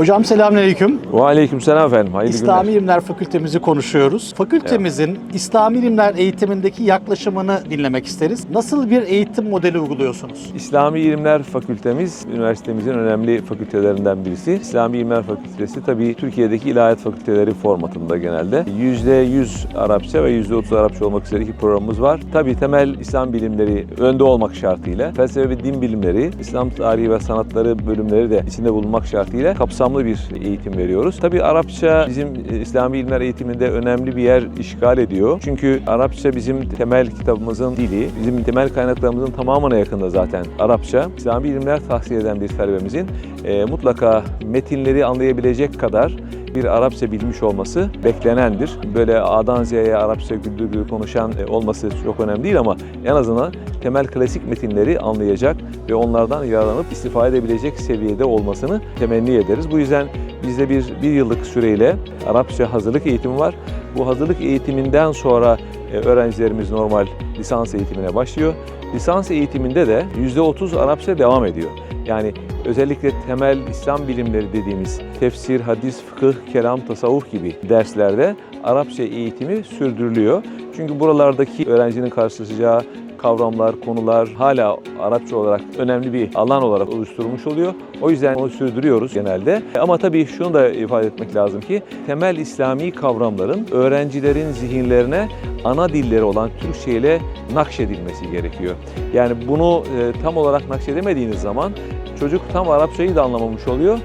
Hocam selamünaleyküm. Ve aleykümselam efendim. Hayırlı İslami günler. İlimler Fakültemizi konuşuyoruz. Fakültemizin İslami İlimler eğitimindeki yaklaşımını dinlemek isteriz. Nasıl bir eğitim modeli uyguluyorsunuz? İslami İlimler Fakültemiz, üniversitemizin önemli fakültelerinden birisi. İslami İlimler Fakültesi tabii Türkiye'deki ilahiyat fakülteleri formatında genelde. %100 Arapça ve %30 Arapça olmak üzere iki programımız var. Tabii temel İslam bilimleri önde olmak şartıyla, felsefe ve din bilimleri, İslam tarihi ve sanatları bölümleri de içinde bulunmak şartıyla kapsamlı bir eğitim veriyoruz. Tabii Arapça bizim e, İslami İlimler eğitiminde önemli bir yer işgal ediyor. Çünkü Arapça bizim temel kitabımızın dili, bizim temel kaynaklarımızın tamamına yakında zaten Arapça. İslami ilimler tahsil eden bir talebemizin e, mutlaka metinleri anlayabilecek kadar bir Arapça bilmiş olması beklenendir. Böyle A'dan Z'ye Arapça güldür güldür konuşan e, olması çok önemli değil ama en azından temel klasik metinleri anlayacak ve onlardan yararlanıp istifade edebilecek seviyede olmasını temenni ederiz. Bu yüzden bizde bir, bir yıllık süreyle Arapça hazırlık eğitimi var. Bu hazırlık eğitiminden sonra e, öğrencilerimiz normal lisans eğitimine başlıyor. Lisans eğitiminde de %30 Arapça devam ediyor. Yani özellikle temel İslam bilimleri dediğimiz tefsir, hadis, fıkıh, kelam, tasavvuf gibi derslerde Arapça eğitimi sürdürülüyor. Çünkü buralardaki öğrencinin karşılaşacağı kavramlar, konular hala Arapça olarak önemli bir alan olarak oluşturulmuş oluyor. O yüzden onu sürdürüyoruz genelde. Ama tabii şunu da ifade etmek lazım ki temel İslami kavramların öğrencilerin zihinlerine ana dilleri olan Türkçe ile nakşedilmesi gerekiyor. Yani bunu e, tam olarak nakşedemediğiniz zaman çocuk tam Arapçayı da anlamamış oluyor,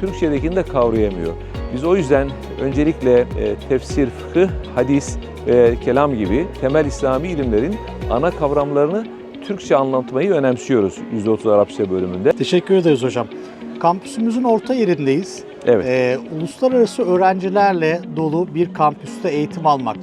Türkçedekini de kavrayamıyor. Biz o yüzden öncelikle e, tefsir, fıkıh, hadis ve kelam gibi temel İslami ilimlerin ana kavramlarını Türkçe anlatmayı önemsiyoruz %30 Arapça bölümünde. Teşekkür ederiz hocam. Kampüsümüzün orta yerindeyiz. Evet. Ee, uluslararası öğrencilerle dolu bir kampüste eğitim almak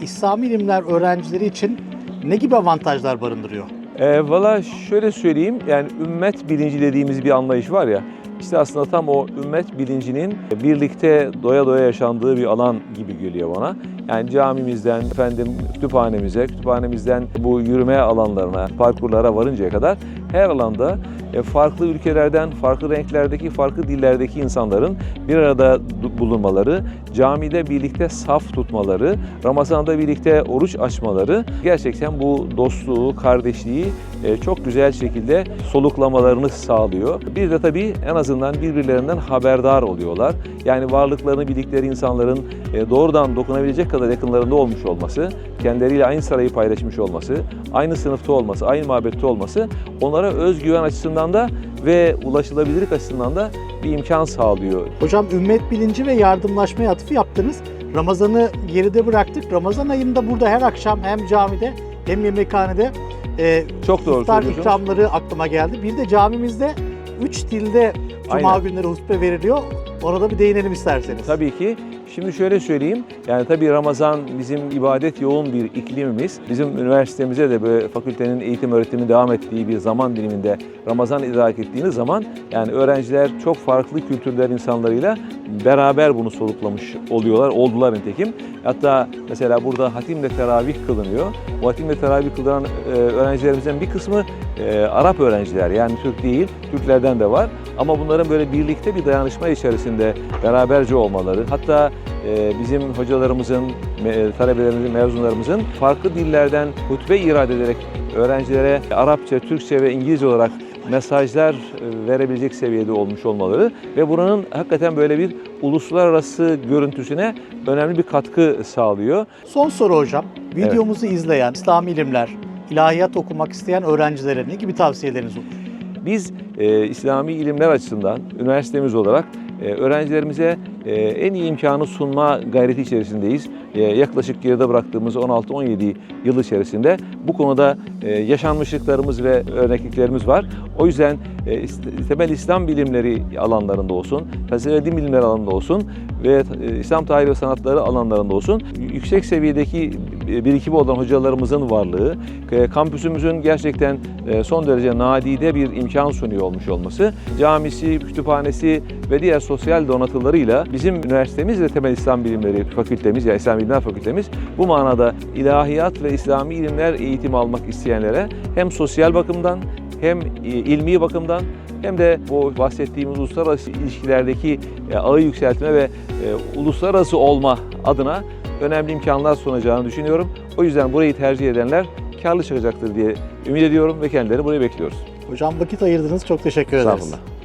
İslami ilimler öğrencileri için ne gibi avantajlar barındırıyor? E, Valla şöyle söyleyeyim, yani ümmet bilinci dediğimiz bir anlayış var ya, işte aslında tam o ümmet bilincinin birlikte doya doya yaşandığı bir alan gibi geliyor bana. Yani camimizden, efendim kütüphanemize, kütüphanemizden bu yürüme alanlarına, parkurlara varıncaya kadar her alanda e, farklı ülkelerden, farklı renklerdeki, farklı dillerdeki insanların bir arada bulunmaları, camide birlikte saf tutmaları, Ramazan'da birlikte oruç açmaları gerçekten bu dostluğu, kardeşliği e, çok güzel şekilde soluklamalarını sağlıyor. Bir de tabii en azından birbirlerinden haberdar oluyorlar. Yani varlıklarını bildikleri insanların e, doğrudan dokunabilecek kadar yakınlarında olmuş olması, kendileriyle aynı sarayı paylaşmış olması, aynı sınıfta olması, aynı mabette olması onlara özgüven açısından da ve ulaşılabilirlik açısından da bir imkan sağlıyor. Hocam ümmet bilinci ve yardımlaşmaya atıfı yaptınız. Ramazan'ı geride bıraktık. Ramazan ayında burada her akşam hem camide hem yemekhanede e, Çok doğru iftar ikramları aklıma geldi. Bir de camimizde üç dilde Cuma Aynen. günleri hutbe veriliyor. Orada bir değinelim isterseniz. Tabii ki. Şimdi şöyle söyleyeyim. Yani tabii Ramazan bizim ibadet yoğun bir iklimimiz. Bizim üniversitemize de böyle fakültenin eğitim öğretimi devam ettiği bir zaman diliminde Ramazan idrak ettiğiniz zaman yani öğrenciler çok farklı kültürler insanlarıyla beraber bunu soluklamış oluyorlar. Oldular nitekim. Hatta mesela burada hatimle teravih kılınıyor. Bu hatimle teravih kılınan e, öğrencilerimizden bir kısmı e, Arap öğrenciler yani Türk değil, Türklerden de var. Ama bunların böyle birlikte bir dayanışma içerisinde beraberce olmaları, hatta e, bizim hocalarımızın, talebelerimizin, mezunlarımızın farklı dillerden hutbe irade ederek öğrencilere Arapça, Türkçe ve İngilizce olarak mesajlar e, verebilecek seviyede olmuş olmaları ve buranın hakikaten böyle bir uluslararası görüntüsüne önemli bir katkı sağlıyor. Son soru hocam. Videomuzu izleyen İslami ilimler, ilahiyat okumak isteyen öğrencilere ne gibi tavsiyeleriniz olur? Biz e, İslami ilimler açısından üniversitemiz olarak e, öğrencilerimize e, en iyi imkanı sunma gayreti içerisindeyiz. E, yaklaşık geride bıraktığımız 16-17 yıl içerisinde bu konuda e, yaşanmışlıklarımız ve örnekliklerimiz var. O yüzden e, temel İslam bilimleri alanlarında olsun, felsefe din bilimleri alanında olsun ve e, İslam tarihi ve sanatları alanlarında olsun yüksek seviyedeki birikimi olan hocalarımızın varlığı, e, kampüsümüzün gerçekten e, son derece nadide bir imkan sunuyor olmuş olması, camisi, kütüphanesi ve diğer sosyal donatılarıyla bizim üniversitemiz ve temel İslam bilimleri fakültemiz ya İslam bilimler fakültemiz bu manada ilahiyat ve İslami ilimler eğitimi almak isteyenlere hem sosyal bakımdan hem e, ilmi bakımdan hem de bu bahsettiğimiz uluslararası ilişkilerdeki ağı yükseltme ve uluslararası olma adına önemli imkanlar sunacağını düşünüyorum. O yüzden burayı tercih edenler karlı çıkacaktır diye ümit ediyorum ve kendilerini buraya bekliyoruz. Hocam vakit ayırdınız. Çok teşekkür ederiz. Estağfurullah.